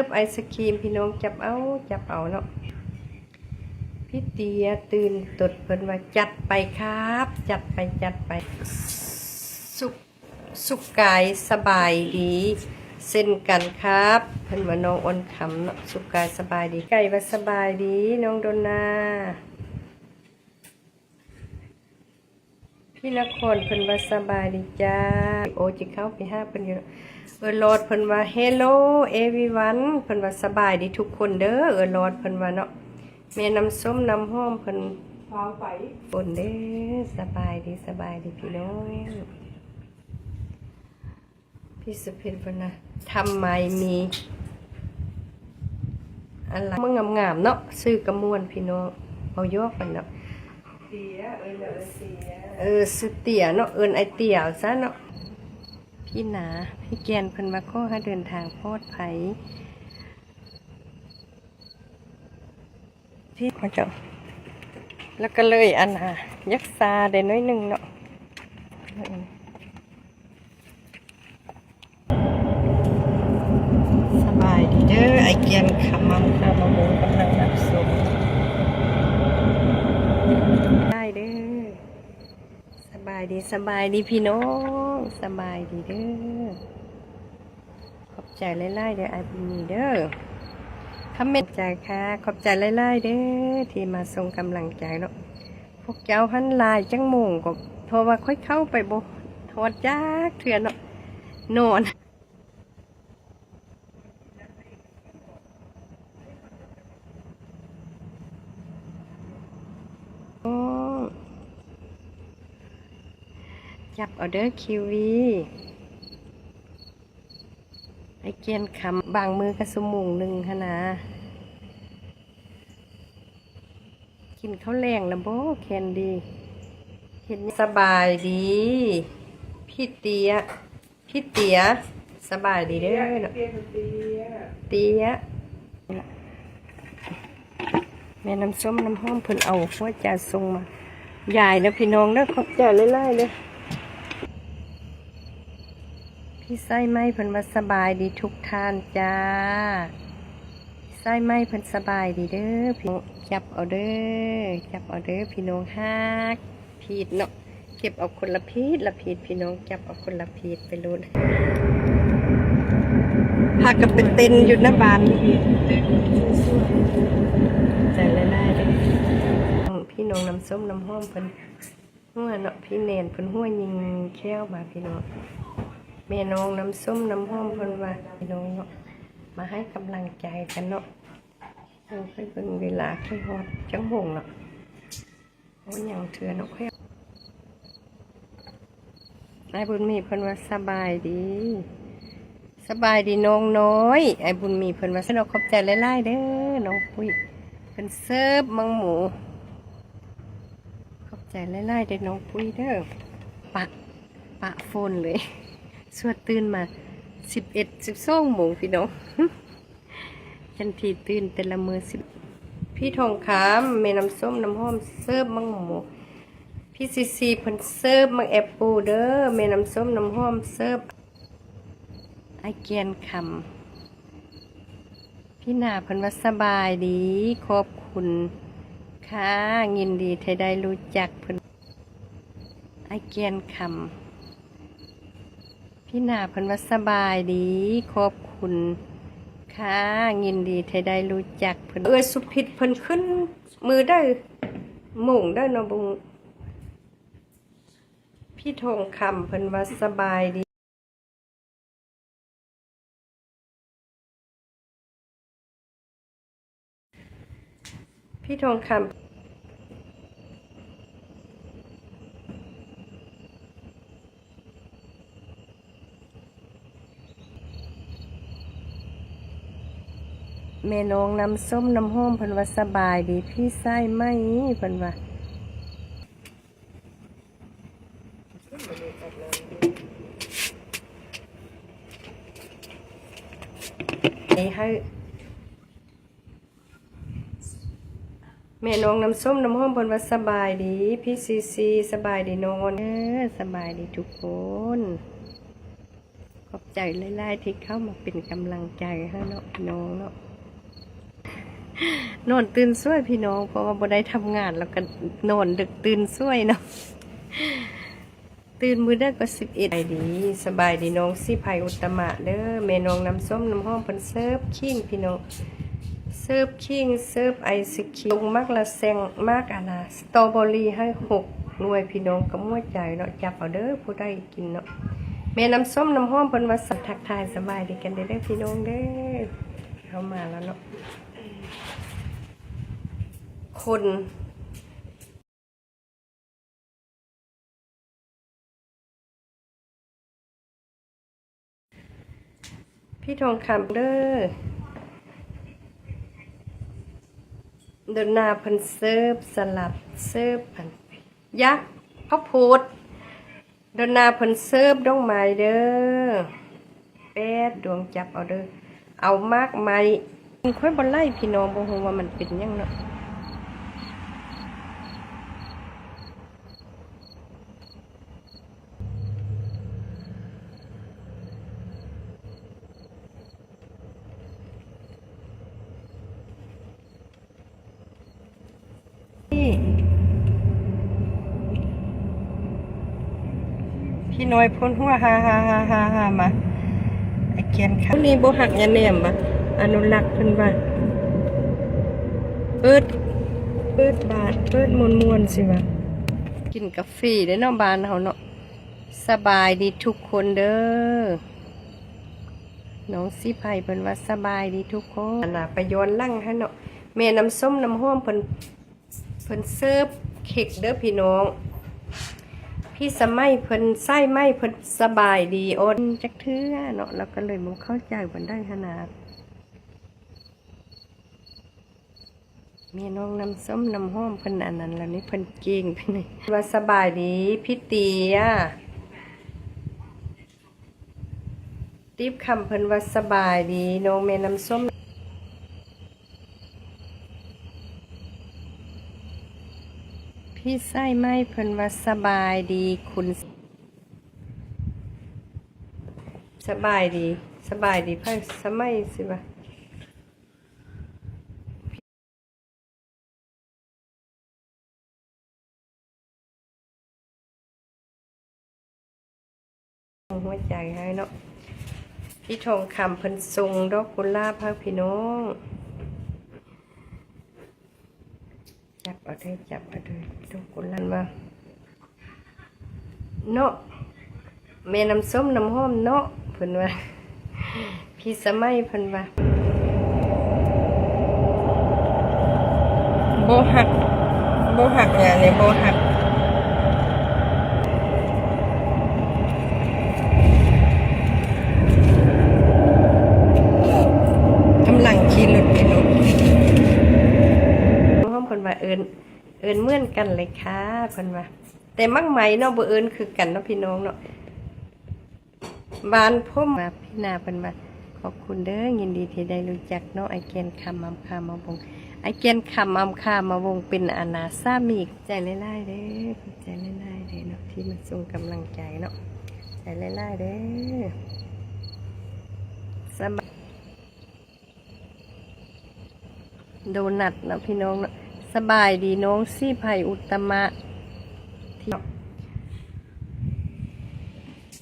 ร์ฟไอศครีมพี่น้องจับเอาจับเอาเนาะพี่เตียตื่นตดเพิ่นว่าจัดไปครับ จัดไปจัดไป สุขสุขกายสบายดีเส้นกันครับเพิ่นว่าน้องอ้นคำเนาะสุขกายสบายดีไก่ว่าสบายดีน้องโดนาพี่นครเพิ่นว่าสบายดีจ้าโอจิเข้าไปห้าเพิ่นอยู่ เนาะเออโลดเพิ่นว่า hello everyone เพิ่นว่าสบายดีทุกคนเด้อเออโลดเพิ่นว่าเนาะแม่น้ำส้มน้ำหอมเพิ่นพาไปฝนเด้อสบายดีสบายดีพี่น้องพี่สุพินพนนะทำไมมีอะไรมึงงามๆเนาะซื้อกระมวลพี่น้องเอายอกไปเนาะเสียเออเออเสียเออซื้อเตี่ยเนาะเอินไอเตี่ยซะเนาะ พี่หนาพี่แกนเพิ่นมาข้อให้เดินทางปลอดภัยพี่มาเจ้าแล้วก็เลยอันน่ะยักษ์ซาได้น้อยหนึ่งเนาะสบายดีเด้อไอเกียนขำมังคามาโมกำลังรับสมได้เด้อสบายดีสบายดีพี่น้อง สบายดีเด้อ ขอบใจไล่ๆเด้อไอบุญมีเด้อคอมเมนต์ใจค่ะ ขอบใจไล่ๆเด้อที่มาส่งกำลังใจเนาะพวกเจ้าหันลายจังโมงก็โทรว่าค่อยเข้าไปบ่ทอดจักเถื่อนเนาะนอน โอ้ จับเอเดอร์คิวีไอเกียนคำบางมือกระสมุงหนึ่งฮะนะกินข้าวแรงแล้วโบแคนดีเห็นสบายดี พี่เตีย พี่เตีย สบายดีเด้อเนาะเสียเสียเตียแม่น้ำส้มน้ำหอมเพิ่นเอาหัวใจทรงมา ใหญ่นะพี่น้องเด้อขอบใจไล่ๆเลย พี่ไส้ไหมเพิ่นว่าสบายดีทุกท่านจ้าพี่ไส้ไหมเพิ่นสบายดีเด้อพี่น้องจับเอาเด้อจับเอาเด้อพี่น้องฮักพีดเนาะเก็บเอาคนละพีดละพีดพี่น้องจับเอาคนละพีดไปลุ้นพากันเป็นเต็นอยู่หน้าบ้านใจละลายเลยพี่น้องน้ำส้มน้ำหอมเพิ่นหัวเนาะพี่เนนเพิ่นหัวยิงแค้วมาพี่น้อง แม่น้องน้ำส้มน้ำหอมเพิ่นว่าพี่น้องเนาะมาให้กำลังใจกันเนาะเออค่อยเบิ่งเวลาค่อยฮอดจังหงเนาะโอ้ยยังเถื่อเนาะค่อยนายบุญมีเพิ่นว่าสบายดี สบายดีน้องน้อยไอ้บุญมีเพิ่นว่าสนอกขอบใจหลายๆเด้อน้องปุ้ยเพิ่นเสิร์ฟมังหมู ขอบใจหลายๆเด้อน้องปุ้ยเด้อปะปะโฟนเลย สวดตื่นมาสิบเอ็ดสิบสองโมงพี่น้องจันทีตื่นแต่ละมือสิบพี่ทองคำเมน้ำส้มน้ำหอมเสิร์ฟมังหมูพี่ซีซีเพิ่นเสิร์ฟมังแอปเปูเด้อเมน้ำส้มน้ำหอมเสิร์ฟไอเกียนคำพี่นาเพันว่าสบายดีขอบคุณค่ะยินดีที่ได้รู้จักเพิ่นไอเกียนคำ พี่นาเพันว่าสบายดีขอบคุณค่ะยินดีที่ได้รู้จักเพิ่นเอ้ยสุพิษเพิ่นขึ้น มือได้หมุ่งได้นาะบุงพี่ทงคำเพิ่นว่าสบายดีพี่ทองคำ แม่น้องน้ำส้มน้ำหอมเพิ่นว่าสบายดีพี่ไส้ไหมเพิ่นว่าให้ให้แม่น้องน้ำส้มน้ำหอมเพิ่นว่าสบายดี พี่ซีซีสบายดีนอนเออสบายดีทุกคนขอบใจหลายๆที่เข้ามาเป็นกำลังใจให้เนาะน้องเนาะ นอนตื่นสวยพี่น้องเพราะว่าบ่ได้ทำงานแล้วก็นอนดึกตื่นสวยเนาะตื่นมือได้ก็สิบเอ็ดดีสบายดีน้องสิภัยอุตมะเด้อแม่น้องน้ำส้มน้ำหอมเพิ่นเสิร์ฟคิงพี่น้องเสิร์ฟคิงเสิร์ฟไอศครีมมักละแซงมากอะนะสตรอเบอรี่ให้หกหน่วยพี่น้องก็มั่วใจเนาะจับเอาเด้อผู้ใดกินเนาะแม่น้ำส้มน้ำหอมเพิ่นว่าสัทักทายสบายดีกันเด้เด้อพี่น้องเด้อเข้ามาแล้วเนาะ คนพี่ทองคำเด้อเดินนาพันเซิร์ฟสลับเซิร์ฟพันยักษ์พระพูดเดินนาพันเซิร์ฟดองไม้เด้อแปดดวงจับเอาเด้อเอามากไม้ค่อยบอลไล่พี่น้องบ่ฮู้ว่ามันเป็นยังเนาะนี่ พี่น้อยพ้นหัวฮ่าฮ่าฮ่าฮ่าฮ่ามาไอเกียนค่ะนี่บ่หักยาแหนมบ่อนุรักษ์เพิ่นว่าเปิดเปิดบาทเปิดมวนมวนๆสิว่ากินกาแฟได้เนาะบ้านเฮาเนาะสบายดีทุกคนเด้อน้องสิไผเพิ่นว่าสบายดีทุกคนอันน่ะไปย้อนหลังให้เนาะแม่น้ำส้มน้ำหอมเพิ่นเพิ่นเสิร์ฟเค้กเด้อพี่น้อง พี่สมัยเพิ่นไส้ไหมเพิ่นสบายดีโอนจักเทื่อเนาะแล้วก็เลยบ่เข้าใจเพิ่นได้ขนาดเมียน้องน้ำส้มน้ำหอมเพิ่นอันนั้นแล้วนี่เพิ่นเก่งไปไหนว่าสบายดีพี่เตียติบคำเพิ่นว่าสบายดีน้องแม่น้ำส้ม พี่ไส้ไหมเพิ่นว่าสบายดีคุณ สบายดี สบายดีไพ่สมัยสิบะหัวใจให้เนาะพี่ทองคำเพิ่นทรงดอกกุหลาบพักพี่น้อง จับเอาด้วยจับเอาด้วยทุกคนลันมาเนาะแม่น้ำส้มน้ำหอมเนาะเพิ่นว่าพี่สมัยเพิ่นว่าโบหักโบหักเนี่ยเนี่ยโบหักำลังขี่รถไปลง ห้องคนว่าเอิญเอิญเหมือน กันเลยค่ะคนว่าแต่มักไหมเนาะบ่เอิญคือกันเนาะพี่น้องเนาะบานพ่มมาพี่นาเพิ่นว่าขอบคุณเด้อยินดีที่ได้รู้จักเนาะไอเกนคำอำคามาวงไอเกนคำอำคามาวงเป็นอนาซามีใจไล่ๆเด้อใจไล่ๆเด้อเนาะที่มาส่งกำลังใจเนาะใจไล่ๆเด้อสบายโดนัทนะพี่น้องเนาะ สบายดีน้องซี่ไผ่อุตมะที่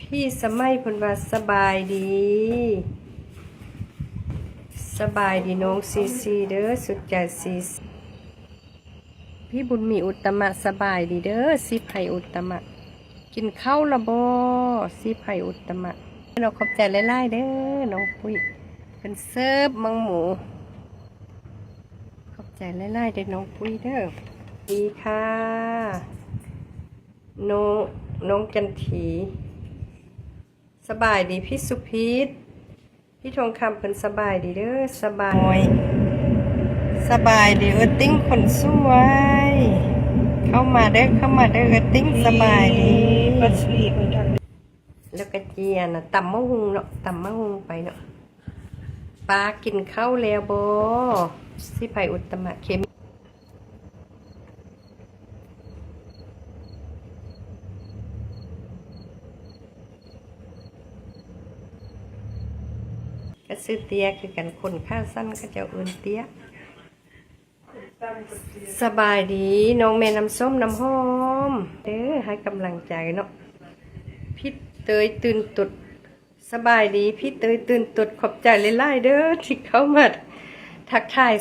พี่สมัยพนว่าสบายดี สบายดีน้องซีซีเด้อสุดใจซีซีพี่บุญมีอุตมะสบายดีเด้อซีไผ่อุตมะ กินข้าวละบอซีไผ่อุตมะ เราขอบใจไล่ๆเด้อน้องปุ้ยเป็นเซิร์ฟมังหมู ใจไล่ๆเด็กน้องปุ้ยเด้อดีค่ะ น้องน้องจันที สบายดีพี่สุพีทพี่ทองคำเป็นสบายดีเด้อสบาย สบายดีเออติ้งคนสวย เข้ามาเด้อเข้ามาเด้อเออติ้งสบายดีปัสวีคนทำแล้วก็เจียนะตำมะฮุงเนาะตำมะฮุงไปเนาะปลากินข้าวแล้วโบ สิไผอุตมะเข็มก็ซื้อเตี้ยคือกันคนข้าสั้นก็จะเอินเตี้ย สบายดีน้องแม่น้ำส้มน้ำหอมเด้อให้กำลังใจเนาะพี่เตยตื่นตุด สบายดีพี่เตยตื่นตุดขอบใจหลายๆเด้อที่เข้ามาทักทาย